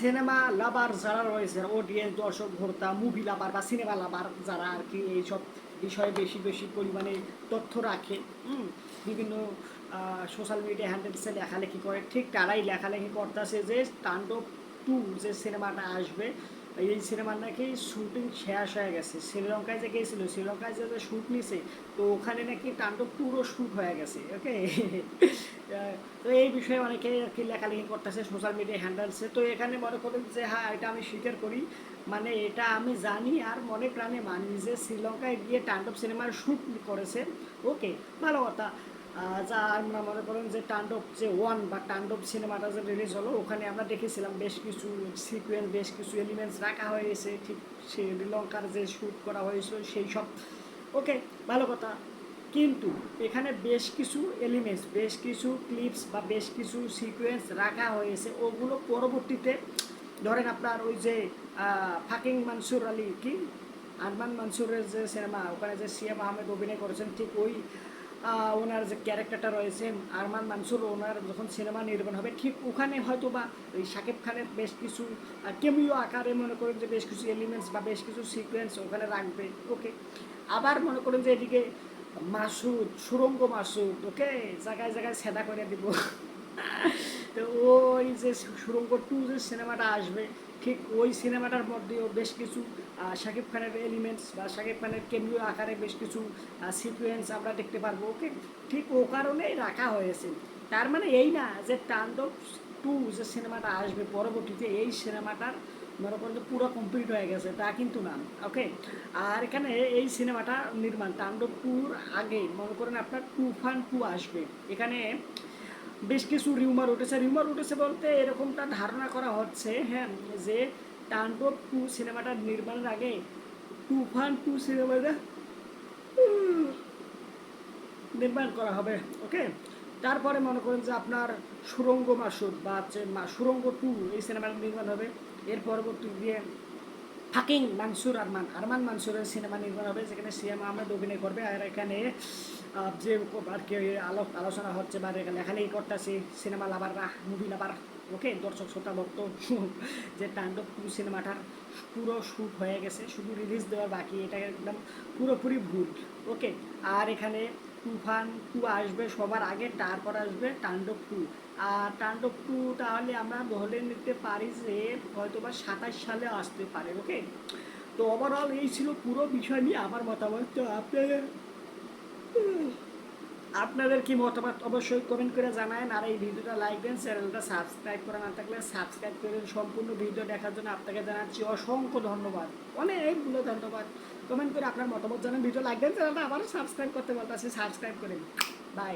Cinema lover যারা রয়েছে audience দর্শক, ভোক্তা মুভি লাভার বা সিনেমা লাভার যারা আর কি এইসব বিষয়ে বেশি বেশি পরিমাণে তথ্য রাখে বিভিন্ন সোশ্যাল মিডিয়া হ্যান্ডেলসে লেখালেখি করে, ঠিক তারাই লেখালেখি করতেছে যে তাণ্ডব টু যে সিনেমাটা আসবে এই সিনেমার নাকি শুটিং শেষ হয়ে গেছে। শ্রীলঙ্কায় যে গিয়েছিল, শ্রীলঙ্কায় যে শ্যুট নিছে, তো ওখানে নাকি তাণ্ডব পুরো শ্যুট হয়ে গেছে ওকে তো এই বিষয়ে অনেকে আর কি লেখালেখি করতেছে সোশ্যাল মিডিয়া হ্যান্ডেলসে তো এখানে মনে করেন যে হ্যাঁ এটা আমি স্বীকার করি। মানে এটা আমি জানি আর মনে প্রাণে মানি যে, শ্রীলঙ্কায় গিয়ে তাণ্ডব সিনেমার শ্যুট করেছে ওকে ভালো কথা। যা আমরা মনে করেন যে তাণ্ডব যে ওয়ান বা তাণ্ডব সিনেমাটা যে রিলিজ হলো, ওখানে আমরা দেখেছিলাম বেশ কিছু সিকুয়েন্স বেশ কিছু এলিমেন্টস রাখা হয়েছে। ঠিক শ্রীলঙ্কার যে শ্যুট করা হয়েছিল, সেই সব। ওকে ভালো কথা। কিন্তু এখানে বেশ কিছু এলিমেন্টস বেশ কিছু ক্লিপস বা বেশ কিছু সিকুয়েন্স রাখা হয়েছে। ওগুলো পরবর্তীতে, ধরেন আপনার ওই যে ফাকিং মানসুর আলী কি? আরমান মানসুরের যে সিনেমা ওখানে যে সিএম আহমেদ অভিনয় করেছেন, ঠিক ওই ওনার যে ক্যারেক্টারটা রয়েছে, আরমান মানসুর, ওনার যখন সিনেমা নির্মাণ হবে, ঠিক ওখানে হয়তো বা ওই শাকিব খানের বেশ কিছু কেমিও আকারে মনে করেন যে বেশ কিছু এলিমেন্টস বা বেশ কিছু সিকোয়েন্স ওখানে রাখবে। ওকে আবার মনে করেন যে এদিকে মাসুদ, সুরঙ্গ মাসুদ ওকে জায়গায় জায়গায় সেদা করে দিব। তো ওই যে সুরঙ্গ টু যে সিনেমাটা আসবে, ঠিক ওই সিনেমাটার মধ্যেও বেশ কিছু শাকিব খানের এলিমেন্টস বা শাকিব খানের কেন্দ্রীয় আকারে বেশ কিছু সিকুয়েন্স আমরা দেখতে পারব, ওকে? ঠিক ও কারণেই রাখা হয়েছে। তার মানে এই না যে তাণ্ডব টু যে সিনেমাটা আসবে পরবর্তীতে, এই সিনেমাটার মনে করেন যে পুরো কমপ্লিট হয়ে গেছে, তা কিন্তু না, ওকে? আর এখানে এই সিনেমাটা নির্মাণ, তাণ্ডব টুর আগে মনে করেন আপনার তুফান টু আসবে। এখানে বেশ কিছু রিউমার উঠেছে। রিউমার উঠেছে বলতে এরকমটা ধারণা করা হচ্ছে হ্যাঁ যে তাণ্ডব টু সিনেমাটা নির্মাণের আগে তুফান টু সিনেমাটা নির্মাণ করা হবে ওকে তারপরে মনে করেন যে আপনার সুরঙ্গ মাসুদ বা হচ্ছে সুরঙ্গ টু এই সিনেমাটা নির্মাণ হবে। এর পরবর্তী দিয়ে ফাকিং মানসুর আরমান আরমান মানসুরের সিনেমা নির্মাণ হবে, যেখানে সিএম আহমেদ অভিনয় করবে। আর এখানে যে আর কি আলো আলোচনা হচ্ছে বা লেখালেখি করতেছে সিনেমা লাভাররা মুভি লাভার ওকে, দর্শক, শ্রোতা, ভক্ত, যে তাণ্ডব টু সিনেমাটার পুরো শ্যুট হয়ে গেছে, শুধু রিলিজ দেওয়ার বাকি, এটা একদম পুরোপুরি ভুল। ওকে, আর এখানে তুফান টু আসবে সবার আগে, তারপর আসবে তাণ্ডব টু। আর তাণ্ডব টু তাহলে আমরা ধরে নিতে পারি যে হয়তো বা সাতাশ সালে আসতে পারে, ওকে? তো ওভারঅল এই ছিল পুরো বিষয় নিয়ে, আমার মতামত। তো আপনাদের আপনাদের কি মতামত অবশ্যই কমেন্ট করে জানান আর এই ভিডিওটা লাইক দেন চ্যানেলটা সাবস্ক্রাইব করা না থাকলে সাবস্ক্রাইব করে সম্পূর্ণ ভিডিও দেখার জন্য আপনাকে জানাচ্ছি অসংখ্য ধন্যবাদ। অনেকগুলো ধন্যবাদ। কমেন্ট করে আপনার মতামত জানান ভিডিও লাইক দেন চ্যানেলটা আবার সাবস্ক্রাইব করতে বলতে সাবস্ক্রাইব করেন বাই